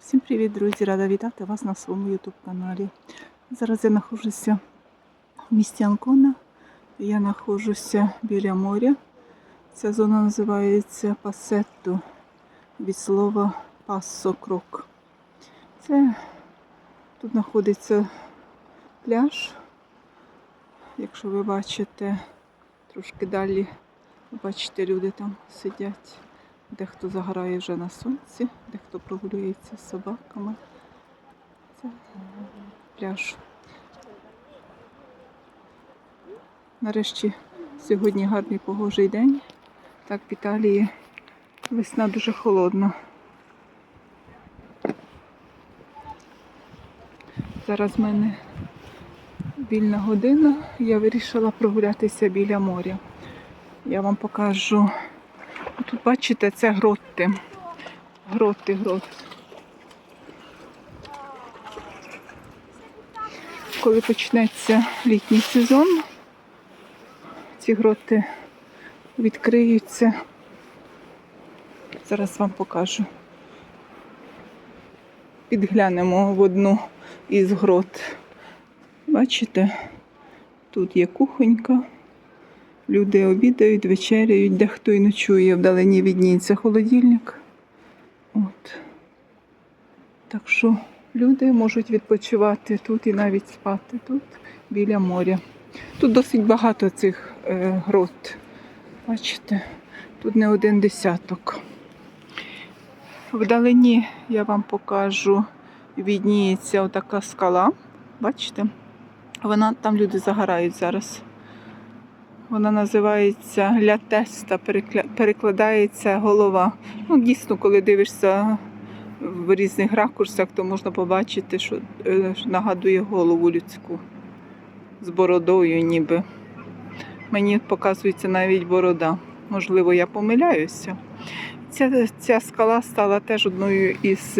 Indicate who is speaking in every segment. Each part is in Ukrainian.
Speaker 1: Всім привіт, друзі! Рада вітати вас на своєму YouTube каналі. Зараз я знаходжуся в місті Анкона. Я знаходжуся біля моря. Ця зона називається Пасетто від слова пассо крок. Це тут знаходиться пляж. Якщо ви бачите трошки далі, бачите, люди там сидять. Дехто загорає вже на сонці, дехто прогулюється з собаками. Це пляж. Нарешті сьогодні гарний погожий день. Так, в Італії весна дуже холодна. Зараз в мене вільна година. Я вирішила прогулятися біля моря. Я вам покажу. Тут бачите, це гроти. Гроти, грот. Коли почнеться літній сезон, ці гроти відкриються. Зараз вам покажу. Підглянемо в одну із грот. Бачите, тут є кухонька. Люди обідають, вечеряють, дехто і ночує, вдалині відніється холодильник. От. Так що люди можуть відпочивати тут і навіть спати тут, біля моря. Тут досить багато цих е, грот. Бачите, тут не один десяток. Вдалині я вам покажу, відніється отака скала. Бачите? Вона там люди загорають зараз. Вона називається лятеста, перекля- перекладається голова. Ну, дійсно, коли дивишся в різних ракурсах, то можна побачити, що е, нагадує голову людську з бородою ніби. Мені показується навіть борода. Можливо, я помиляюся. Ця, ця скала стала теж одною із,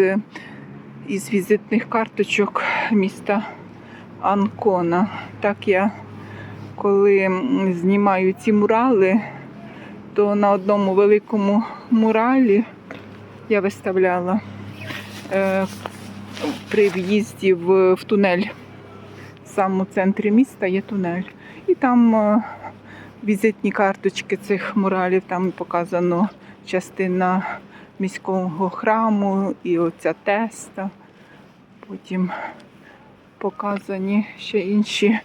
Speaker 1: із візитних карточок міста Анкона. Так я коли знімаю ці мурали, то на одному великому муралі я виставляла е, при в'їзді в, в тунель. В самому центрі міста є тунель. І там е, візитні карточки цих муралів, там показано частина міського храму і оця теста. Потім показані ще інші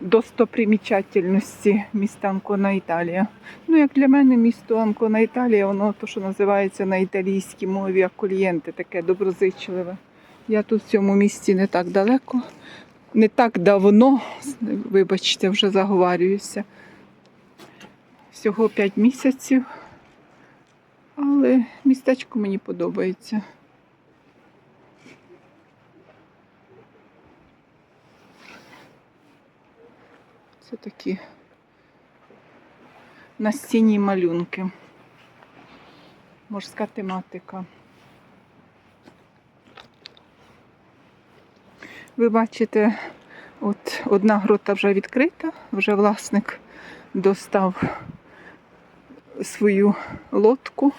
Speaker 1: достопримічательності міста Анкона Італія. Ну, як для мене, місто Анкона Італія, воно то, що називається на італійській мові акольєнте, таке доброзичливе. Я тут в цьому місті не так далеко, не так давно, вибачте, вже заговарююся. Всього 5 місяців. Але містечко мені подобається. Це такі настінні малюнки. Морська тематика. Ви бачите, от одна грота вже відкрита, вже власник достав свою лодку.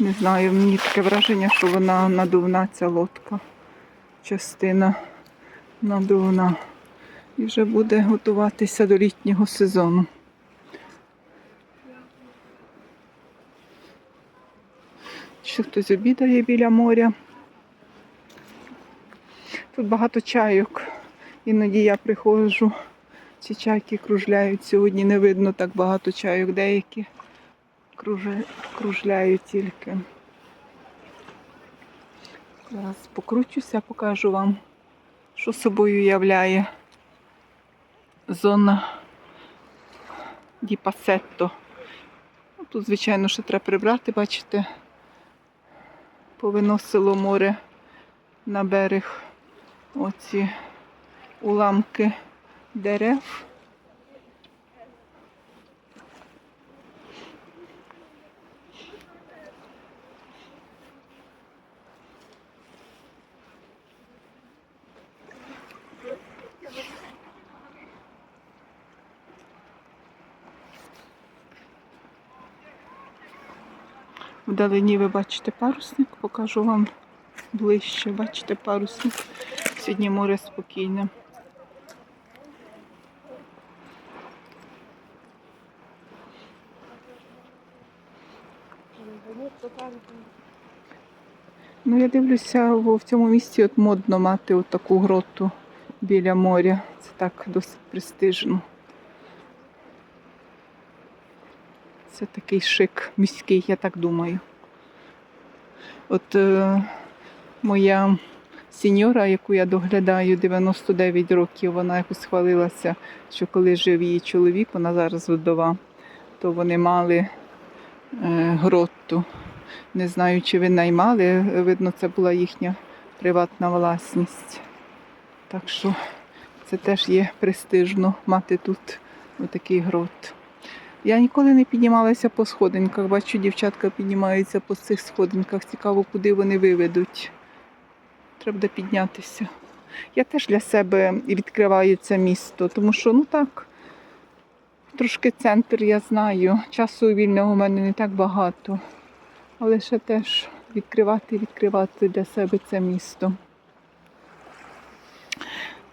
Speaker 1: Не знаю, мені таке враження, що вона надувна ця лодка. Частина надувна і вже буде готуватися до літнього сезону. Ще хтось обідає біля моря. Тут багато чайок. Іноді я приходжу, ці чайки кружляють. Сьогодні не видно так багато чайок, деякі кружляють тільки. Зараз покручуся, покажу вам, що собою являє зона Ді Пасетто. Ну, Тут, звичайно, ще треба прибрати, бачите, повиносило море на берег оці уламки дерев. Вдалині ви бачите парусник, покажу вам ближче. Бачите парусник. Сьогодні море спокійне. Ну, я дивлюся, в цьому місці от модно мати от таку гроту біля моря. Це так досить престижно. Це такий шик міський, я так думаю. От е, моя сеньора, яку я доглядаю 99 років, вона якось хвалилася, що коли жив її чоловік, вона зараз вдова, то вони мали е, гротту. Не знаю, чи ви наймали, видно, це була їхня приватна власність. Так що це теж є престижно мати тут отакий грот. Я ніколи не піднімалася по сходинках. Бачу, дівчатка піднімаються по цих сходинках. Цікаво, куди вони виведуть. Треба піднятися. Я теж для себе відкриваю це місто, тому що, ну так, трошки центр я знаю. Часу вільного у мене не так багато. Але ще теж відкривати, відкривати для себе це місто.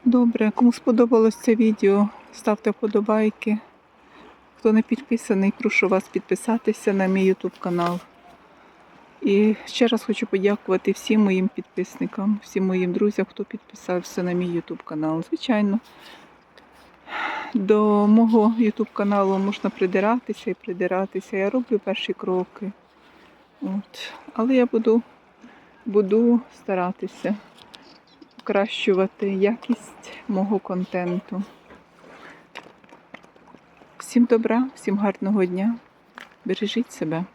Speaker 1: Добре, кому сподобалось це відео, ставте вподобайки. Хто не підписаний, прошу вас підписатися на мій YouTube канал. І ще раз хочу подякувати всім моїм підписникам, всім моїм друзям, хто підписався на мій YouTube канал. Звичайно, до мого YouTube каналу можна придиратися і придиратися. Я роблю перші кроки. От. Але я буду, буду старатися покращувати якість мого контенту. Всім добра, всім гарного дня. Бережіть себе.